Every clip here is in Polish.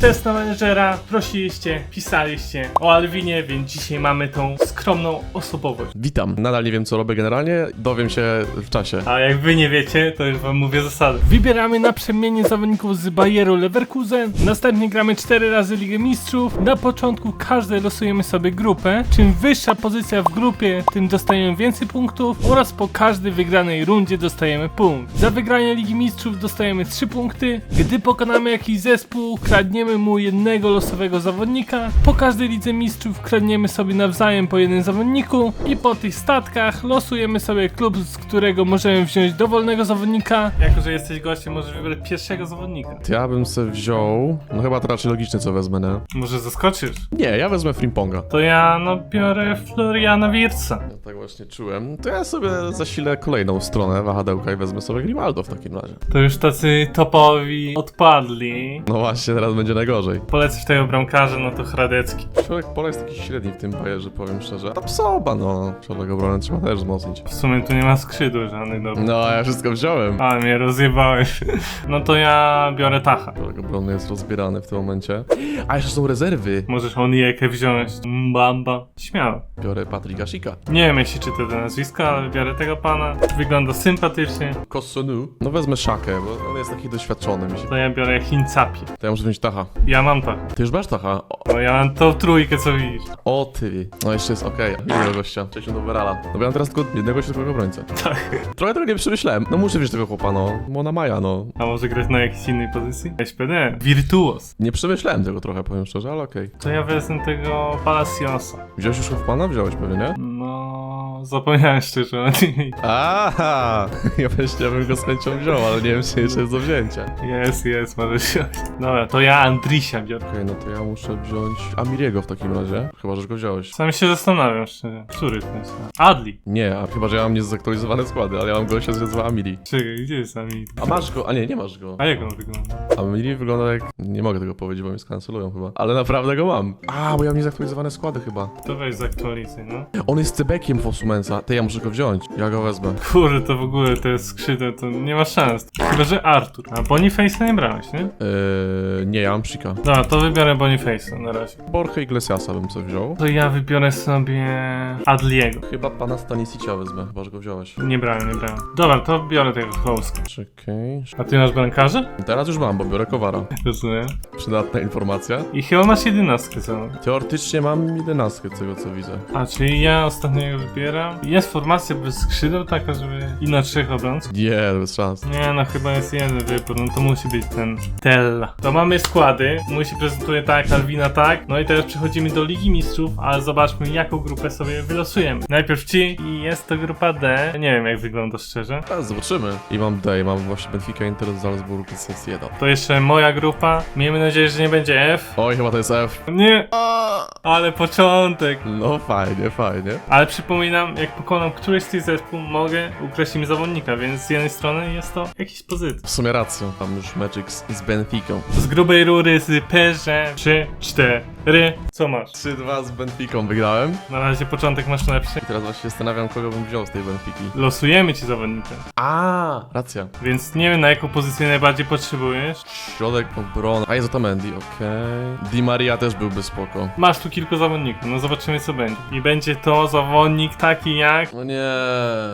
Test na menedżera, prosiliście, pisaliście o Alwinie, więc dzisiaj mamy tą skromną osobowość. Witam. Nadal nie wiem co robię generalnie, dowiem się w czasie. A jak wy nie wiecie, to już wam mówię zasady. Wybieramy na przemienie zawodników z Bayeru Leverkusen, następnie gramy 4 razy Ligę Mistrzów. Na początku każdy losujemy sobie grupę. Czym wyższa pozycja w grupie, tym dostajemy więcej punktów oraz po każdej wygranej rundzie dostajemy punkt. Za wygranie Ligi Mistrzów dostajemy 3 punkty. Gdy pokonamy jakiś zespół, kradniemy mu jednego losowego zawodnika. Po każdej Lidze Mistrzów kradniemy sobie nawzajem po jednym zawodniku i po tych statkach losujemy sobie klub, z którego możemy wziąć dowolnego zawodnika. Jako, że jesteś gościem, możesz wybrać pierwszego zawodnika. Ja bym sobie wziął. No chyba to raczej logiczne co wezmę, nie? Może zaskoczysz? Nie, ja wezmę Frimponga. To ja no biorę Floriana Wirtza. Ja tak właśnie czułem. To ja sobie zasilę kolejną stronę wahadełka i wezmę sobie Grimaldo w takim razie. To już tacy topowi odpadli. No właśnie, teraz będzie najgorzej. Polecę w tego bramkarza, no to Hradecki. Człowiek pola jest taki średni w tym bajerze, powiem szczerze. Ta psoba, no. Człowiek obronę trzeba też wzmocnić. W sumie tu nie ma skrzydł żadnych dobrych. No, ja wszystko wziąłem. Ale mnie rozjebałeś. No to ja biorę Tacha. Człowiek obronny jest rozbierany w tym momencie. A jeszcze są rezerwy. Możesz Onijekę wziąć. Mbamba. Śmiało. Biorę Patryka Sika. Nie wiem, jak się czyta te nazwiska, ale biorę tego pana. Wygląda sympatycznie. Kosonu. No wezmę Szakę, bo on jest taki doświadczony mi się. To ja biorę Hincapi. To ja muszę wziąć Tacha. Ja mam tak. Ty już masz Tacha? O, No ja mam tą trójkę, co widzisz. o ty. No jeszcze jest okej. Jednego gościa. Cześć do Werala. No bo ja mam teraz tylko jednego środkowego obrońcę. Tak. Trochę tego nie przemyślałem. No muszę wziąć tego chłopa, no. Mona Maja, no. A może grać na jakiejś innej pozycji? SPD. Wirtuos. Nie przemyślałem tego trochę, powiem szczerze, ale okej. To ja wezmę tego Palaciosa. Wziąłeś już Hoffmana? Wziąłeś pewnie, nie? No, zapomniałem szczerze o nim. Aha! Ja myślę, ja bym go z chęcią wziął, ale nie wiem, czy jeszcze jest do wzięcia. Jest, jest, może wziąć. Dobra, to ja Andrisia biorę. no to ja muszę wziąć Amiriego w takim razie. Chyba, że go wziąłeś. Sam się zastanawiam szczerze. Który to jest? Adli. Nie, a chyba, że ja mam niezaktualizowane składy, ale ja mam gościa, się nazywa Amiri. Czekaj, gdzie jest Amili? A masz go? A nie, nie masz go. A jak on wygląda? Amiri wygląda jak... Nie mogę tego powiedzieć, bo mnie skancelują chyba. Ale naprawdę go mam. A, bo ja mam niezaktualizowane składy chyba. To weź z aktualizy, no. On jest cebekiem Fosumensa. Ty, ja muszę go wziąć. Ja go wezmę. Kurde, to w ogóle to jest skrzydło, to nie ma szans. Chyba, że Artur. A Boniface'a nie brałeś, nie? Eee, nie, ja mam Shika. Dobra, to wybiorę Boniface'a na razie. Borche Iglesiasa bym sobie wziął. To ja wybiorę sobie Adliego. Chyba pana Stanisicia wezmę, chyba, że go wziąłeś. Nie brałem, nie brałem. Dobra, to biorę tego Chlowska. Czekaj. A ty masz brankarza? Teraz już mam, bo biorę Kowara. Rozumiem. Przydatna informacja. I chyba masz jedenastkę co? Teoretycznie mam jedenastkę z tego co widzę. A, czyli ja ostatniego wybieram. Jest formacja bez skrzydeł taka, żeby i na trzech obrońców? Nie, bez szans. Nie, no chyba jest jeden wybór, no to musi być ten Tella. To mamy składy, mój się prezentuje tak, Alwina tak. No i teraz przechodzimy do Ligi Mistrzów, ale zobaczmy jaką grupę sobie wylosujemy. Najpierw ci i jest to grupa D. Nie wiem jak wygląda szczerze. A, zobaczymy. I mam D, i mam właśnie Benfica, Inter, Salzburg, Sociedad. To jeszcze moja grupa. Miejmy nadzieję, że nie będzie F. Oj, chyba to jest F. Nie, ale początek. No fajnie, fajnie. Ale przypominam, jak pokonam któryś z tych zespół, mogę ukraść im zawodnika, więc z jednej strony jest to jakiś pozytyw. W sumie rację, tam już Magic z, z Benficą. Z grubej rury z PSG 3, 4. Co masz? 3-2 z Benficą wygrałem. Na razie początek masz lepszy. I teraz właśnie się zastanawiam, kogo bym wziął z tej Benfiki. Losujemy ci zawodnika, A, racja. więc nie wiem na jaką pozycję najbardziej potrzebujesz. Środek obrony. A jest Otamendi, okej. Di Maria też byłby spoko. Masz tu kilku zawodników, no zobaczymy co będzie. I będzie to zawodnik taki jak No nie.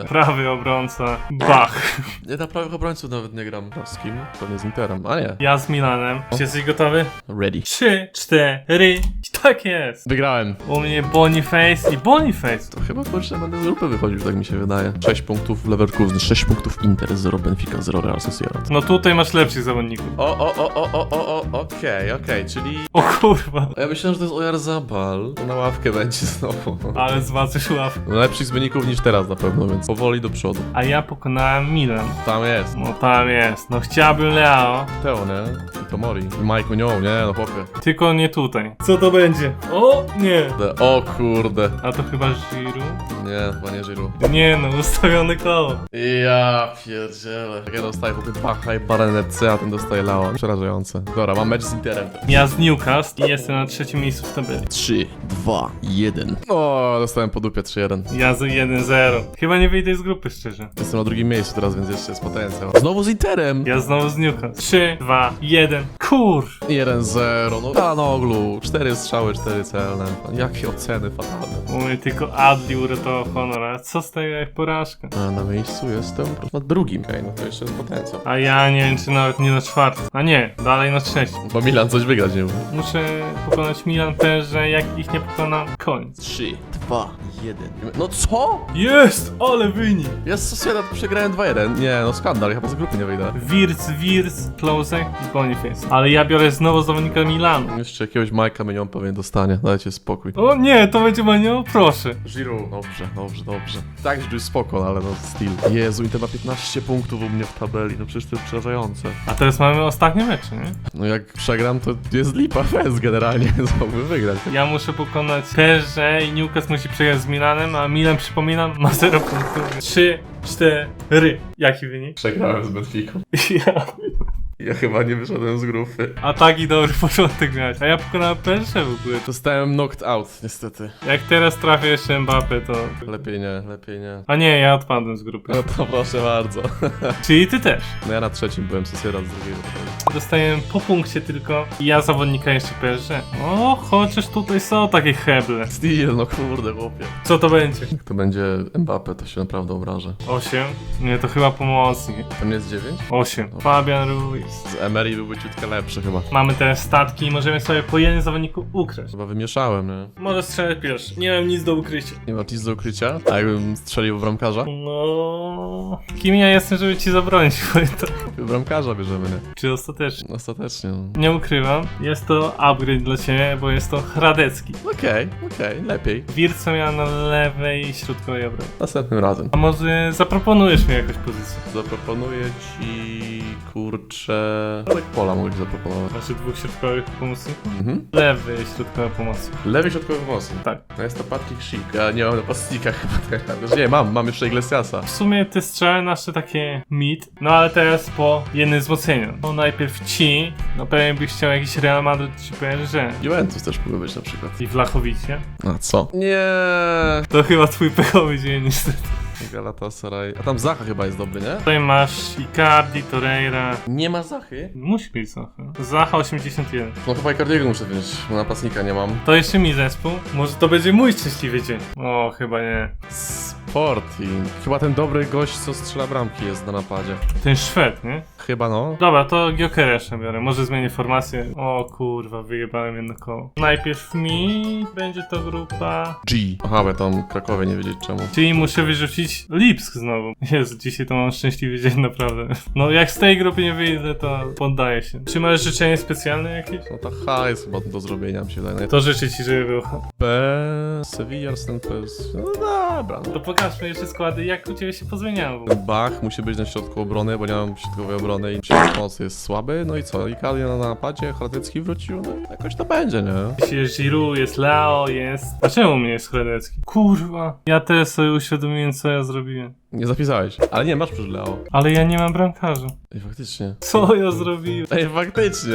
prawy obrońca Bach. Nie na prawych obrońców nawet nie gram. No, z kim? Pewnie z Interem. A nie. Ja z Milanem. Czy jesteś gotowy? Ready. 3, 4 i tak jest. Wygrałem. U mnie Boniface i Boniface. To chyba kurczę będę z grupy wychodził, tak mi się wydaje. 6 punktów Leverkusen, 6 punktów Inter, 0 Benfica, 0 Real Sociedad. No tutaj masz lepszych zawodników. O, o, o, o, o, o, o, okej, okej, czyli... O kurwa. Ja myślałem, że to jest Ojarzabal. Na ławkę będzie znowu. Ale zważysz ławkę. No, Lepszych wyników niż teraz na pewno, więc powoli do przodu. A ja pokonałem Milan. Tam jest. No tam jest. No chciałbym Leo. Teo, nie? I to Mori. I Mike nią, nie? No chłopie. Tylko nie tutaj. Co to będzie? O nie. O kurde. A to chyba Giroud? Nie, chyba nie Giroud. Nie no, ustawione koło. Ja pierdzielę. Jak ja dostaję chłopie Bacha i Barenetce, a ten dostaje Lała. Przerażające. Dobra, mam mecz z Interem. Ja z Newcastle i jestem na trzecim miejscu w tabeli. 3, 2, 1. O, dostałem po dupie 3-1. Ja z 1-0. Chyba nie wyjdę z grupy szczerze. Jestem na drugim miejscu teraz, więc jeszcze jest potencjał. Znowu z Interem! Ja znowu z Newcastle. 3, 2, 1. Kur. 1-0, no Talanoglu, 4 strzały, 4 celne. Jakie oceny fatalne. Mówię tylko Adli uratował honor, a co z tego jak porażka? A na miejscu jestem na drugim. Okej, no to jeszcze jest potencjał. A ja nie wiem czy nawet nie na czwartym. A nie, dalej na trzecim. Bo Milan coś wygrać nie mógł. Muszę pokonać Milan też, że jak ich nie pokonam, koniec. 3, 2, 1. No co? Jest! Ale wynik! Ja z Sociedad przegrałem 2-1. Nie, no skandal, ja chyba z grupy nie wyjdę. Wirtz, Wirtz, Klosek i Boniface. Ale ja biorę znowu zawodnika Milanu. Jeszcze jakiegoś Majka Mynion pewnie dostanie, dajcie spokój. O nie, to będzie Manio? Proszę. Giroud, dobrze, dobrze, dobrze. Tak, Giroud jest spoko, ale no styl. Jezu, Inter ma 15 punktów u mnie w tabeli, no przecież to jest przerażające. A teraz mamy ostatnie mecze, nie? No jak przegram, to jest lipa fest generalnie, więc mógłbym wygrać. Ja muszę pokonać Perze i Newcastle musi przegrać z Milanem, a Milan, przypominam, ma 0 punktów. 3, 4. Jaki wynik? Przegrałem z Benficą. Ja. Ja chyba nie wyszedłem z grupy. A taki dobry początek miałeś. A ja pokonałem Perze w ogóle. Zostałem knocked out, niestety. Jak teraz trafię jeszcze Mbappé, to... Lepiej nie, lepiej nie. A nie, ja odpadłem z grupy. No to proszę bardzo. Czyli ty też. No ja na trzecim byłem, Sociedad z drugiego. Dostajemy po punkcie tylko i ja zawodnika jeszcze Perze. O, chociaż tutaj są takie heble. Steel, no kurde, chłopie. Co to będzie? Jak to będzie Mbappe, to się naprawdę obrażę. 8? Nie, to chyba pomocnik. To nie jest 9? 8. Fabian Ruiz. Z Emery byłby ciutkę lepszy chyba. Mamy teraz statki i możemy sobie po jednym zawodniku ukraść. Chyba wymieszałem, nie? Może strzelać pierwszy. Nie mam nic do ukrycia. Nie ma nic do ukrycia? A jakbym strzelił w bramkarza? No. Kim ja jestem, żeby ci zabronić? Tak. Bramkarza bierzemy, nie? Czy ostatecznie? Ostatecznie, no. Nie ukrywam. Jest to upgrade dla ciebie, bo jest to Hradecki. Okej, okej, lepiej. Wirca miała na lewej środkowej obronie. Następnym razem. A może zaproponujesz mi jakąś pozycję? Zaproponuję ci, kurczę... Alek Pola mogę ci zaproponować. Znaczy dwóch środkowych pomocników? Mhm. Lewy środkowy pomocnik. Lewy środkowy pomocnik. Tak. No jest to Patrick Schick. Ja nie mam napastnika chyba teraz. Znaczy nie, mam, mam jeszcze Iglesiasa. W sumie te strzały nasze takie mid, no ale teraz po jednym wzmocnieniu. No najpierw ci, no pewnie byś chciał jakiś Real Madrid czy PSG. Juventus też mógł być na przykład. I Wlachowicie. A co? Nie. To chyba twój pechowy dzień niestety. Galatasaray. A tam Zacha chyba jest dobry, nie? Tutaj masz Icardi, Torreira. Nie ma Zachy? Musi być Zacha. Zacha 81. No chyba Icardiego muszę wziąć, bo napastnika nie mam. To jeszcze mi zespół. Może to będzie mój szczęśliwy dzień. O, chyba nie. Sporting. Chyba ten dobry gość, co strzela bramki jest na napadzie. Ten Szwed, nie? Chyba no. Dobra, to Giokeresza biorę. Może zmienię formację. O kurwa, wyjebałem jedno koło. Najpierw mi będzie to grupa. G. Aha, bo ja tam Krakowie nie wiedzieć czemu. Czyli muszę wyrzucić Lipsk znowu. Jezu, dzisiaj to mam szczęśliwy dzień, naprawdę. No jak z tej grupy nie wyjdę, to poddaję się. Czy masz życzenie specjalne jakieś? No ta H jest chyba do zrobienia, mi się wydaje. To życzę ci, żeby było. B. Sevilla, Arsenal, PS. No dobra. To pokażmy jeszcze składy, jak u ciebie się pozmieniało. No. Bach musi być na środku obrony, bo nie mam środkowej obrony i środek pomocy jest słaby. No i co? Icardi na napadzie, Chradecki wrócił, no i jakoś to będzie, nie? Jeśli jest Giroud, jest Leo, jest... A czemu u mnie jest Chredecki? Kurwa. Ja też sobie uświadomiłem, co ja zrobiłem. Nie zapisałeś. Ale nie, masz przecież Leo. Ale ja nie mam bramkarza. Ej, faktycznie. Co ja zrobiłem? Ej, faktycznie.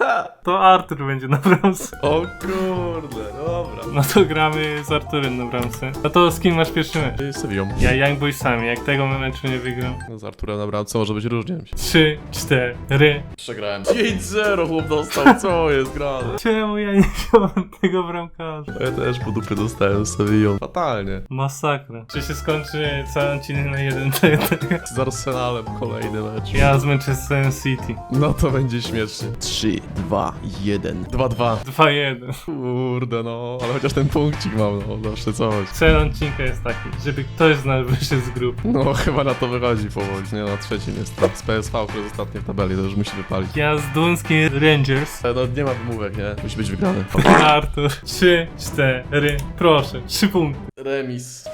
To Artur będzie na bramce. O kurde, dobra. No to gramy z Arturem na bramce. No to z kim masz pierwszy mecz? Sevillą. Ja Young Boysami, jak tego meczu nie wygram. No, z Arturem na bramce może być różnie. Trzy, cztery. Przegrałem. 5-0 chłop dostał, co jest grane? Czemu ja nie wziąłem tego bramkarza? Ja też po dupie dostałem z Sevillą. Fatalnie. Masakra. Czy się skończy cały odcinek na jeden do jednego? Z Arsenalem kolejny mecz. Ja z Manchester City. No to będzie śmiesznie. 3, 2, 1. 2-2. 2-1. Kurde no, ale chociaż ten punkcik mam, no zawsze coś. Cel odcinka jest taki, żeby ktoś z nas wyszedł z grupy. No chyba na to wychodzi powoli, nie na trzecim jest tam z PSV, który jest ostatni w tabeli, to już musi wypalić. Ja z Duńskiej Rangers. Ale No nie ma wymówek, nie? Musi być wygrany. Artur. Trzy, cztery. Proszę. Trzy punkty. Remis.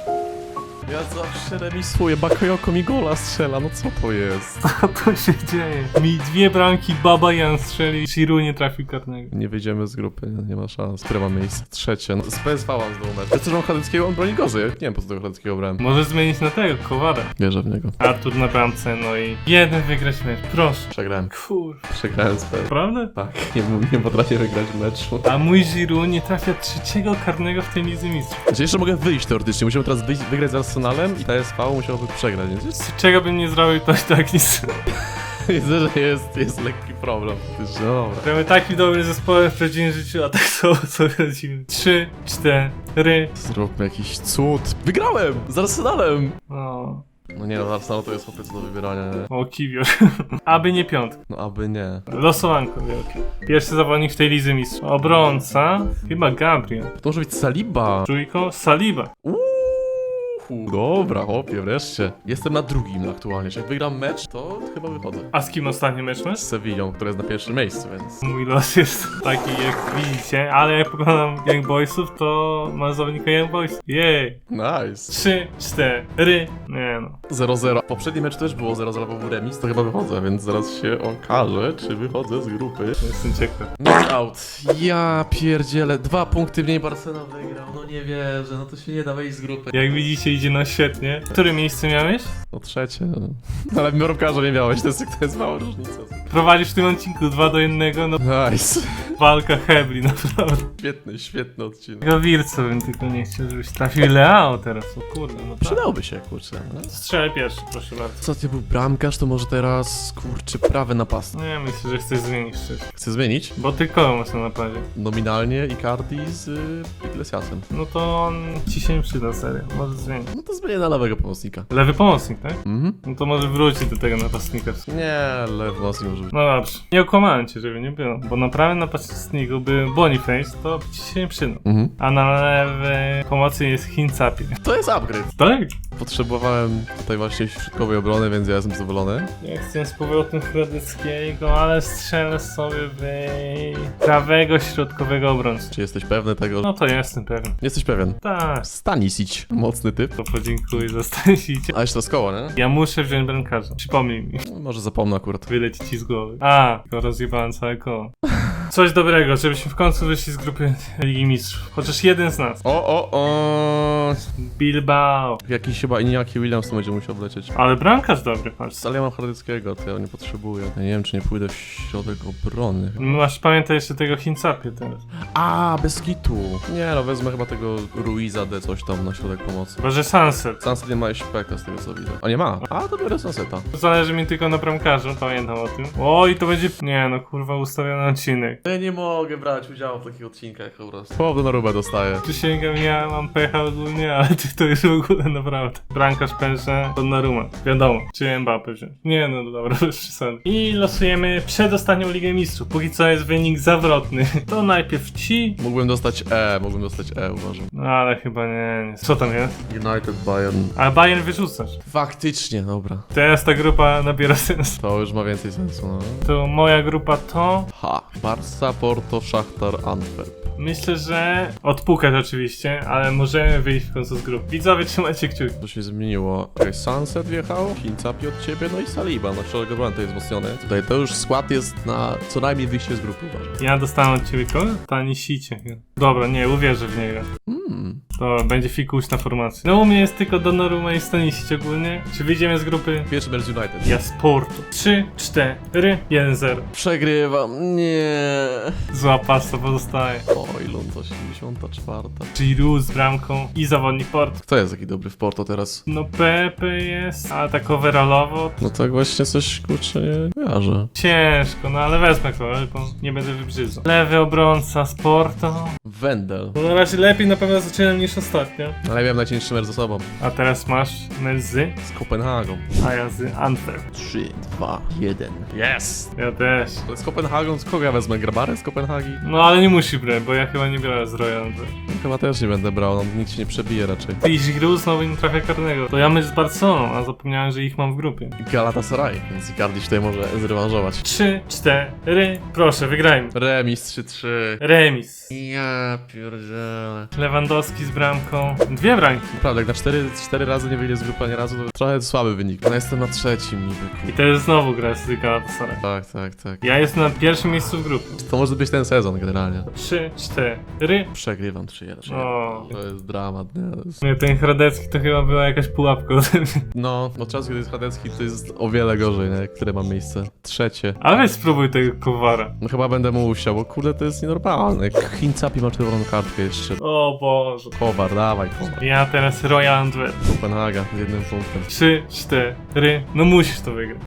Ja zawsze remisuję, Bakayoko mi gola strzela, no co to jest? Co to się dzieje? Mi dwie bramki Baba Jan strzeli, Shiru nie trafił karnego. Nie wyjdziemy z grupy, nie, ma szans. Które ma miejsce? Trzecie. No, z PSV mam znowu mecz. Jest też mam Chadeckiego, on broni gorzej. Ja nie wiem po co tego Chadeckiego brałem. Może zmienić na tego, Kowara. Wierzę w niego. Artur na bramce, no i jeden wygrać mecz, proszę. Przegrałem. Kur... Przegrałem z PSV. Prawda? Tak, nie, nie potrafię wygrać meczu. A mój Giru nie trafia trzeciego karnego w tej Lidze Mistrzów. Znaczy jeszcze mogę wyjść teoretycznie, musimy teraz wyjść, wygrać z Arsenalem i PSV musiałoby przegrać, więc jest, czego bym nie zrobił, to i tak nic. widzę, że jest, jest lekki problem. faktycznie. No dobra. Gramy taki dobry zespoł w prawdziwym życiu, a tak samo co chodzimy. Trzy, cztery. Zróbmy jakiś cud. Wygrałem! Z Arsenalem! O, No nie no, to jest chłopiec do wybierania, nie? o kiwior. Aby nie piątka. No aby nie. Losowanko wielkie. Pierwszy zawodnik w tej Lidze Mistrzów. Obrońca. Chyba Gabriel. To może być Saliba. Trójko Saliba. Uuu, dobra, chłopie, wreszcie. Jestem na drugim aktualnie, czyli jak wygram mecz, to chyba wychodzę. A z kim ostatni mecz masz? Z Sewillą, która jest na pierwszym miejscu, więc... Mój los jest taki jak widzicie, ale jak pokonam Young Boysów, to mam zawodnika Young Boys. Jej. Nice. Trzy, cztery. Nie no. 0-0. Poprzedni mecz też było 0-0, bo był remis, to chyba wychodzę, więc zaraz się okaże, czy wychodzę z grupy. Jestem ciekaw. Not out. Ja pierdzielę, dwa punkty mniej Barcelona wygrał, no nie wierzę, no to się nie da wejść z grupy. Jak widzicie idzie na świetnie. Które miejsce miałeś? No trzecie. no. Ale mrówkarza nie miałeś, to jest, to jest mała różnica. Prowadzisz w tym odcinku 2 do 1, no Nice. walka hebli, naprawdę. Świetny, świetny odcinek. Tego Wirca bym tylko nie chciał, żebyś trafił Leao teraz, o kurde, no tak. Przydałby się, kurczę. No. Strzelaj pierwszy, proszę bardzo. Co ty był bramkarz, to może teraz, kurczę, prawy napastnik. No ja myślę, że chcesz zmienić coś. Chcę zmienić? Bo ty kogo masz na napadzie? Nominalnie Icardi z y, Iglesiasem. No to on ci się nie przyda, serio. Może zmienić. No to zmienię na lewego pomocnika. Lewy pomocnik, tak? Mhm. No to może wróci do tego napastnika. Nie, lewy pomocnik może być. No dobrze. Nie okłamałem cię, żeby nie było. Bo na prawym napastniku by Boniface, to ci się nie przydał. Mhm. A na lewej pomocy jest Hincapi. To jest upgrade. Tak? Potrzebowałem tutaj właśnie środkowej obrony, więc ja jestem zadowolony. Ja chcę z powrotem Hradeckiego, ale strzelę sobie w prawego środkowego obrońcę. Czy jesteś pewny tego? No to jestem pewien. Jesteś pewien. Tak. Stanisic. Mocny typ. To podziękuję za staniście. A jeszcze to z koła, nie? Ja muszę wziąć bramkarza. Przypomnij mi. No, Może zapomnę akurat. Wyleci ci z głowy. A, tylko rozjebałem całe koło. Coś dobrego, żebyśmy w końcu wyszli z grupy Ligi Mistrzów. Chociaż jeden z nas. O, o, o. Bilbao. Jakiś chyba Iñaki Williams to będzie musiał wlecieć. Ale bramkarz dobry, patrz. Ale ja mam Hradeckiego, to ja nie potrzebuję. Ja nie wiem, czy nie pójdę w środek obrony. Masz pamiętaj jeszcze tego Hincapie teraz. A, bez kitu. Nie no, wezmę chyba tego Ruiza de coś tam na środek pomocy. Chyba, że Sunset. Sunset nie ma śpeka z tego co widzę. A nie ma. A, to biorę Sunseta. Zależy mi tylko na bramkarzu, pamiętam o tym. Oj, to będzie... Nie no, kurwa, ustawiony odcinek. Ja nie mogę brać udziału w takich odcinkach po prostu. Połowę na rubę dostaję. Przysięgam, ja mam pecha ogólnie, ale ty to już w ogóle naprawdę. Bramkarz Persze, Donnarumma. Wiadomo, czy Mbappé wziąć. Nie no, dobra, bez przesady. I losujemy przedostatnią Ligę Mistrzów. Póki co jest wynik zawrotny. To najpierw ci, Mógłbym dostać E, mógłbym dostać E, uważam. no ale chyba nie, nie. Co tam jest? United Bayern. A Bayern wyrzucasz. Faktycznie, dobra. Teraz ta grupa nabiera sens. To już ma więcej sensu, no. To moja grupa to... Ha. Barca, Porto, Szachtar, Antwerp. Myślę, że odpukać oczywiście, ale możemy wyjść w końcu z grupy. Widzowie, trzymajcie kciuki. To się zmieniło. Okej, Sunset wjechał, Hincapi od ciebie, no i Saliba. No środek obrony to jest wzmocniony. Tutaj to już skład jest na co najmniej wyjście z grupy, uważam. Ja dostałem od ciebie kogo? Tanisicie. Dobra, nie, uwierzę w niego. Hmm. To będzie fikuśna formacja. No u mnie jest tylko Donnarumma i Stanisic ogólnie. Czy wyjdziemy z grupy? Pierwszy mecz United. Ja Sportu. 3, 4, 1-0. Przegrywam. Nie. Zła pasta pozostaje. Oj, to 74. Giroud z bramką i zawodnik Porto. Kto jest taki dobry w Porto teraz? No Pepe jest, a tak overallowo No tak właśnie coś kurczę nie kojarzę. ciężko, no ale wezmę kogoś, bo nie będę wybrzydzał. Lewy obrońca z Porto. Wendel. No na razie lepiej na pewno zaczynam niż ostatnio. Ale ja miałem najcięższy mecz za sobą. A teraz masz Melzy, Z Kopenhagą. a ja z Antwerp. 3, 2, 1. Yes! Ja też. To jest Kopenhagą, z kogo ja wezmę? Grabarę z Kopenhagi? No ale nie musi brać, bo ja chyba nie biorę z Royal Antwerp. Chyba też nie będę brał, no nikt się nie przebije raczej. Ty i Giroud znowu nie trafia karnego. To ja mecz z Barceloną, a zapomniałem, że ich mam w grupie. Galatasaray, więc Icardi tutaj może zrewanżować. 3, 4, proszę, wygrajmy. Remis 3-3. Remis. Ja Ja pierdzielę. Lewandowski z bramką. Dwie bramki. Naprawdę, jak na cztery, cztery razy nie wyjdzie z grupy ani razu, to trochę słaby wynik. No jestem na trzecim niby, I to jest znowu gra z Galatasaray. Tak, tak, tak. Ja jestem na pierwszym miejscu w grupie. To może być ten sezon generalnie. Trzy, cztery. Przegrywam 3-1. O. To jest dramat, nie? To jest... Nie, ten Hradecki to chyba była jakaś pułapka. No, od czasu, kiedy jest Hadecki, to jest o wiele gorzej, nie? Które mam miejsce. Trzecie. Ale weź spróbuj tego Kowara. No chyba będę musiał, bo kurde, to jest nienormalne. Hincapi ma czerwoną kartkę jeszcze. O Boże. Kowar, dawaj, Kowar. Ja teraz Royal Antwerp. Kopenhaga z jednym punktem. Trzy, cztery. No musisz to wygrać.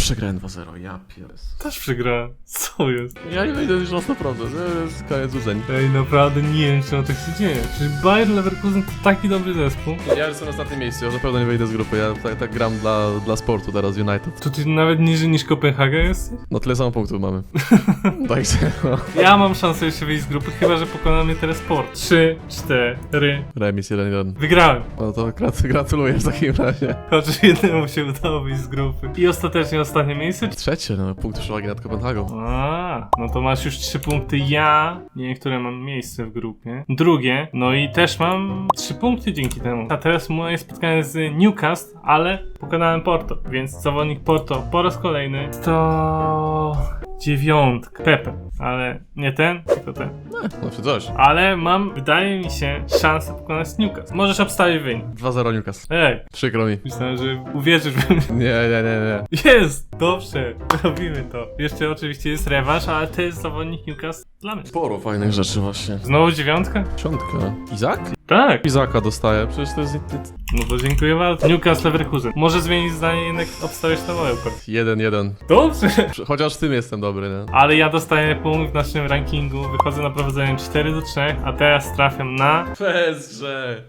Przegrałem 2-0, ja pies. Też przegrałem. Co jest? Ja nie wejdę już na 100%, to jest koniec urzędu. Ej, naprawdę nie wiem, czemu tak się dzieje. Czyli Bayer Leverkusen to taki dobry zespół. Ja jestem na ostatnim miejscu, ja na pewno nie wyjdę z grupy, ja tak, tak gram dla, dla sportu teraz United. To ty nawet niżej niż Kopenhaga jesteś? No tyle samo punktów mamy. Także no. Ja mam szansę jeszcze wyjść z grupy, chyba że pokona mnie teraz sport. Trzy, cztery. Remis 1-1. Wygrałem. No to grat gratuluję w takim razie. Chociaż jednemu się udało wyjść z grupy. I ostatecznie ostatnie miejsce. Trzecie, no punkt przewagi nad Kopenhagą. A, no to masz już trzy punkty. Ja, nie wiem, które mam miejsce w grupie. Drugie, no i też mam trzy punkty dzięki temu. A teraz moje spotkanie z Newcastle, ale pokonałem Porto, więc zawodnik Porto po raz kolejny to dziewiątka. Pepe, ale nie ten, tylko ten. No czy coś. Ale mam, wydaje mi się, szansę pokonać Newcastle. Możesz obstawić wynik. 2-0 Newcastle. Ej, Przykro mi. myślałem, że uwierzysz we mnie. Nie, nie, nie, nie. Jest! Dobrze, robimy to. Jeszcze oczywiście jest rewanż, ale to jest zawodnik Newcastle dla mnie. Sporo fajnych rzeczy właśnie. Znowu dziewiątka? Piątka. Izak? Tak. Izaka dostaję, przecież to jest No to dziękuję bardzo. Newcastle Leverkusen. Może zmienić zdanie, jednak obstawiać na moją partię. 1-1. Dobrze. Chociaż w tym jestem dobry, nie? Ale ja dostaję punkt w naszym rankingu, wychodzę na prowadzenie 4 do 3, a teraz trafiam na... Bezże.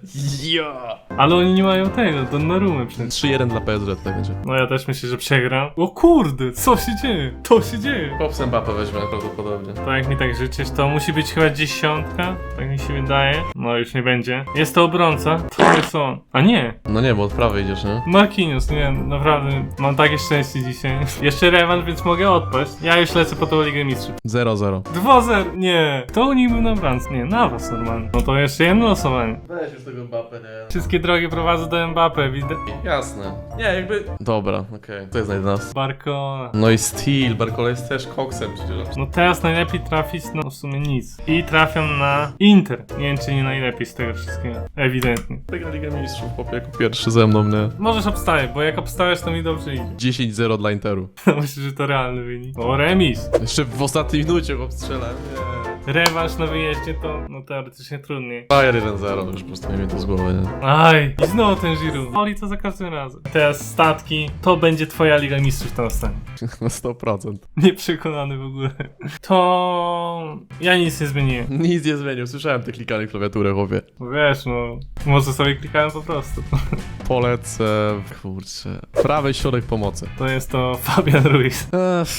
Ja. Ale oni nie mają tego, Donnarumy przecież. 3-1 dla PSG tutaj będzie. No ja też myślę, że przegram. O kurde, co się dzieje? To się dzieje. Popsem Mbappé weźmie prawdopodobnie. To jak mi tak życzysz, to musi być chyba dziesiątka, tak mi się wydaje. No już nie będzie. Jest to obrońca, to jest on. A nie, No nie, bo od prawej idziesz, nie? Marquinhos, nie, naprawdę mam takie szczęście dzisiaj. Jeszcze rewanż, więc mogę odpaść. Ja już lecę po tą Ligę Mistrzów. 0-0. 2-0, nie. To u nich był na bramce, nie, na was normalnie. No to jeszcze jedno losowanie. Weź już tego Mbappé, nie? Wszystkie drogi prowadzą do Mbappé, widzę. Jasne. Nie, jakby... Dobra, okej. To jest na 11. Barcola. No i Steel, Barcola jest też koksem przecież. No teraz najlepiej trafić, no w sumie nic. I trafiam na Inter. Nie wiem, czy nie najlepiej z tego wszystkiego. Ewidentnie. Wygra Ligę Mistrzów, chłopie, jako pierwszy ze mną, nie? Możesz obstawiać, bo jak obstawiasz, to mi dobrze idzie. 10-0 dla Interu. Myślę, że to realny wynik. O, remis. Jeszcze w ostatniej minucie go strzelałem, nie. Rewanż na wyjeździe to, no teoretycznie trudniej. Bayer 1-0, już po prostu nie wiem to z głowy, nie? Aj, i znowu ten Giroud. Oli to za każdym razem. Teraz statki, to będzie twoja Liga Mistrzów tam stanie. Na 100%. Nieprzekonany w ogóle. To... ja nic nie zmieniłem. Nic nie zmienił, słyszałem te klikane klawiaturę, chłopie. Wiesz, no, może sobie klikałem po prostu. Polecę, kurczę, prawy środek pomocy. To jest to Fabian Ruiz. Ech,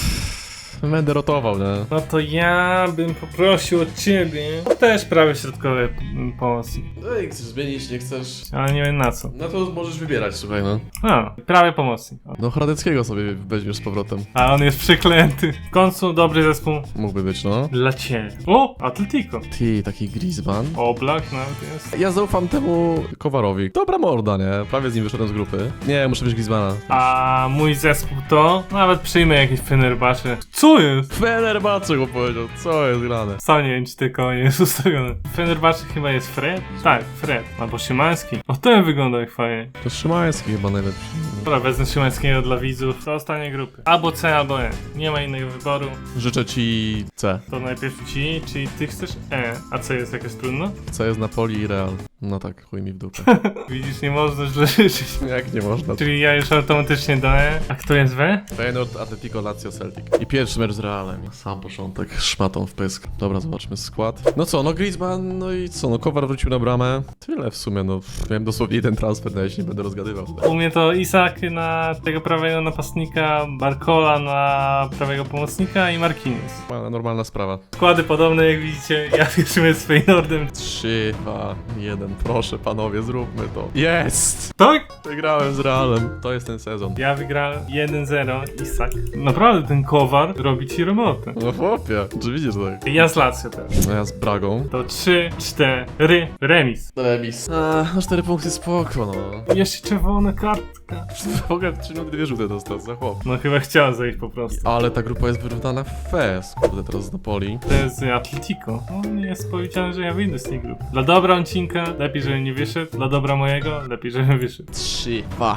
będę rotował, nie? No to ja bym poprosił od ciebie. No też prawie środkowe mm, pomocnik. No i chcesz zmienić, nie chcesz? Ale nie wiem na co. No to możesz wybierać, słuchaj, no. A, prawie pomocnik. O. No Hradeckiego sobie weźmiesz z powrotem. A on jest przeklęty. W końcu dobry zespół Mógłby być, no. dla ciebie. O, Atletico. Ty, taki Griezmann. Oblak nawet jest. Ja zaufam temu Kowarowi. Dobra morda, nie? Prawie z nim wyszedłem z grupy. Nie, muszę być Griezmana. A mój zespół to nawet przyjmę jakieś Fenerbahce. Co jest? Fenerbahce go powiedział, co jest grane? Sam nie wiem, czy tylko nie jest ustawione. Fenerbahce chyba jest Fred? Tak, Fred. Albo Szymański. O, ten wygląda jak fajnie. To Szymański chyba najlepszy. Dobra, wezmę Szymańskiego dla widzów. To ostatnie grupy. Albo C, albo E. Nie ma innego wyboru. Życzę ci C. To najpierw ci, czyli ty chcesz E. A C jest jakaś trudno? C jest Napoli i Real. No tak, chuj mi w dupę. Widzisz, nie można źle życzyć. Jak nie można? Czyli ja już automatycznie E. A kto jest W? Feyenoord, Atletico, Lazio, Celtic. I pierwszy mecz z Realem. Sam początek, szmatą w pysk. Dobra, zobaczmy skład. No co, no Griezmann, no i co, no Kowar wrócił na bramę. Tyle w sumie, no. Miałem dosłownie jeden transfer, no ja się nie będę rozgadywał. U mnie to Isak na tego prawego napastnika, Barcola na prawego pomocnika i Marquinhos. Ale normalna sprawa. Składy podobne jak widzicie, ja pierwszym jest z Feynordem. 3, 2, 1. Proszę panowie, zróbmy to. Jest! Tak? Wygrałem z Realem. To jest ten sezon. Ja wygrałem 1-0 Isak. Naprawdę ten kowar robi ci robotę. No chłopie, czy widzisz tak? Ja z Lazio teraz. No ja z Bragą. To 3, 4, remis. Remis. A, no 4 punkty spoko, no. Jeszcze czerwona kartka. Mogę 3 minuty dwie żółte dostać za chłop. No chyba chciał zejść po prostu. Ale ta grupa jest wyrównana w fest. Kurde, teraz z Napoli. To jest Atletico. No nie jest powiedziane, że ja wyjdę z tej grupy. Dla dobra odcinka, lepiej, żebym nie wyszedł. Dla dobra mojego, lepiej, żebym wyszedł. 3, 2,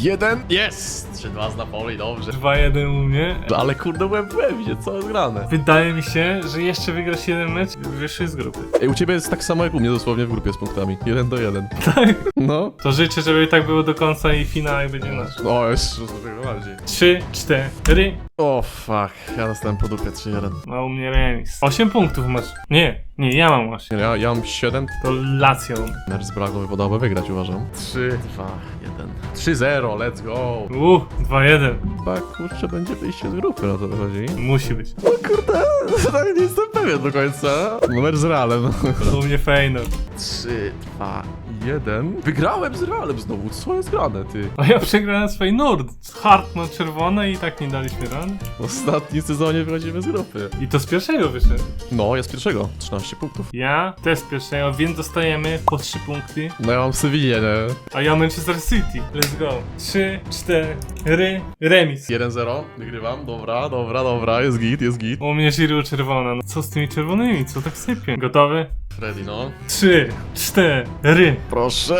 1. Jest! 3-2 z Napoli, dobrze. 2-1 u mnie. Ale kurde, łeb w łebie, co jest grane? Wydaje mi się, że jeszcze wygrasz jeden mecz i wyszły z grupy. Ej, u ciebie jest tak samo jak u mnie dosłownie w grupie z punktami. 1 do 1. Tak. No. To życzę, żeby tak było do końca i finał będzie nasz. O, jeszcze tego bardziej. 3, 4. O, fuck. Ja dostałem po dupie 3-1. A u mnie remis. 8 punktów masz. Nie, nie, ja mam 8. Ja, ja mam 7. To Lazio. Mecz z Bragą wypadałoby wygrać, uważam. 3, 2, 1. 3-0, let's go. Uuu, 2-1. Chyba, kurczę, będzie wyjście z grupy, na to chodzi. Musi być. No kurde, tak nie jestem pewien do końca. Numer z Realem. To u mnie Feyenoord. 3, 2, 1. Wygrałem z Realem znowu, co jest grane, ty? A ja przegrałem swój Nord. Hartman czerwone i tak nie daliśmy rady. W ostatnim sezonie wychodzimy z grupy. I to z pierwszego wyszedł. No, jest pierwszego. 13 punktów. Ja też z pierwszego, więc dostajemy po 3 punkty. No ja mam Sewillę, nie? A ja Manchester City. Let's go. 3, 4, remis. 1-0, wygrywam, dobra, dobra, dobra, jest git, jest git. U mnie Giroud czerwona. No co z tymi czerwonymi? Co tak sypie? Gotowy? Freddy, no. 3, 4. Proszę!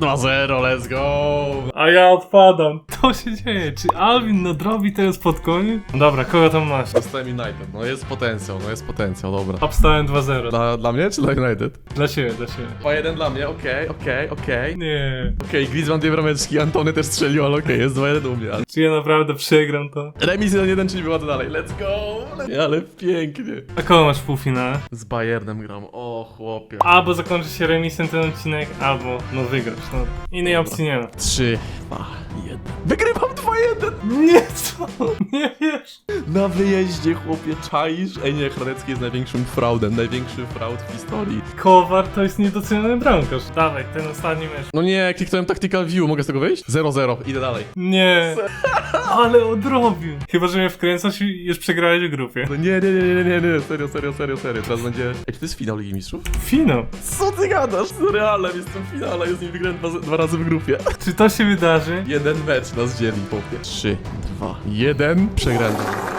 2-0, let's go! A ja odpadam. To się dzieje. Czy Alvin nadrobi ten spotkanie? Dobra, kogo tam masz? Dostałem United, no jest potencjał, no jest potencjał, dobra. Obstałem 2-0. Dla, dla mnie czy dla United? Dla ciebie, dla ciebie. 2-1 dla mnie, okej, okej, okej. Nie. Okej, Griezmann dwie brameczki, Antony też strzelił, ale okej, jest 2-1 u mnie. ale- Czy ja naprawdę przegram to? Remis 1-1, czyli wychodzę dalej, let's go! Nie, ale pięknie. A kogo masz w półfinale? Z Bayernem gram, o chłopie. Albo zakończy się remisem ten odcinek, albo no wygrasz. No. Innej opcji nie ma. 3, 2, 1. Wygrywam 2-1! Nie, co? Nie wiesz. Na wyjeździe, chłopie, czaisz? Ej, nie, Hradecki jest największym fraudem, największy fraud w historii. Kowar to jest niedoceniony bramkarz. Dawaj, ten ostatni mecz. No nie, kliknąłem tactical view, mogę z tego wyjść? 0-0, idę dalej. Nie. Ale odrobił. Chyba, że mnie wkręcasz i już przegrałeś w grupie. No nie, nie, nie, nie, nie, nie, serio, serio, serio, serio. Teraz będzie... Ej, czy to jest finał Ligi Mistrzów? Finał. Co ty gadasz? Z Realem jestem w finale, jest nim wygrałem dwa, dwa razy w grupie. Czy to się wydarzy? Jeden mecz nas dzieli, chłopie. 3, 2, 1. Przegrałem.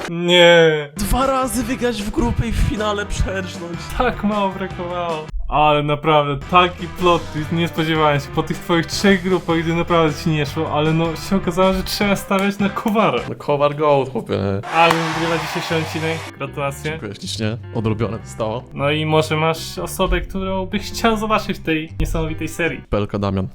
Nie. Dwa razy wygrać w grupie i w finale przerżnąć. Tak mało brakowało. Ale naprawdę, taki plot twist, nie spodziewałem się. Po tych twoich trzech grupach, gdy naprawdę ci nie szło, ale no się okazało, że trzeba stawiać na Kowara. No Kowar Gold, chłopie. Ale wygrywa dzisiejszy odcinek, gratulacje. Dziękuję ślicznie. Odrobione zostało. No i może masz osobę, którą byś chciał zobaczyć w tej niesamowitej serii. Pelka Damian.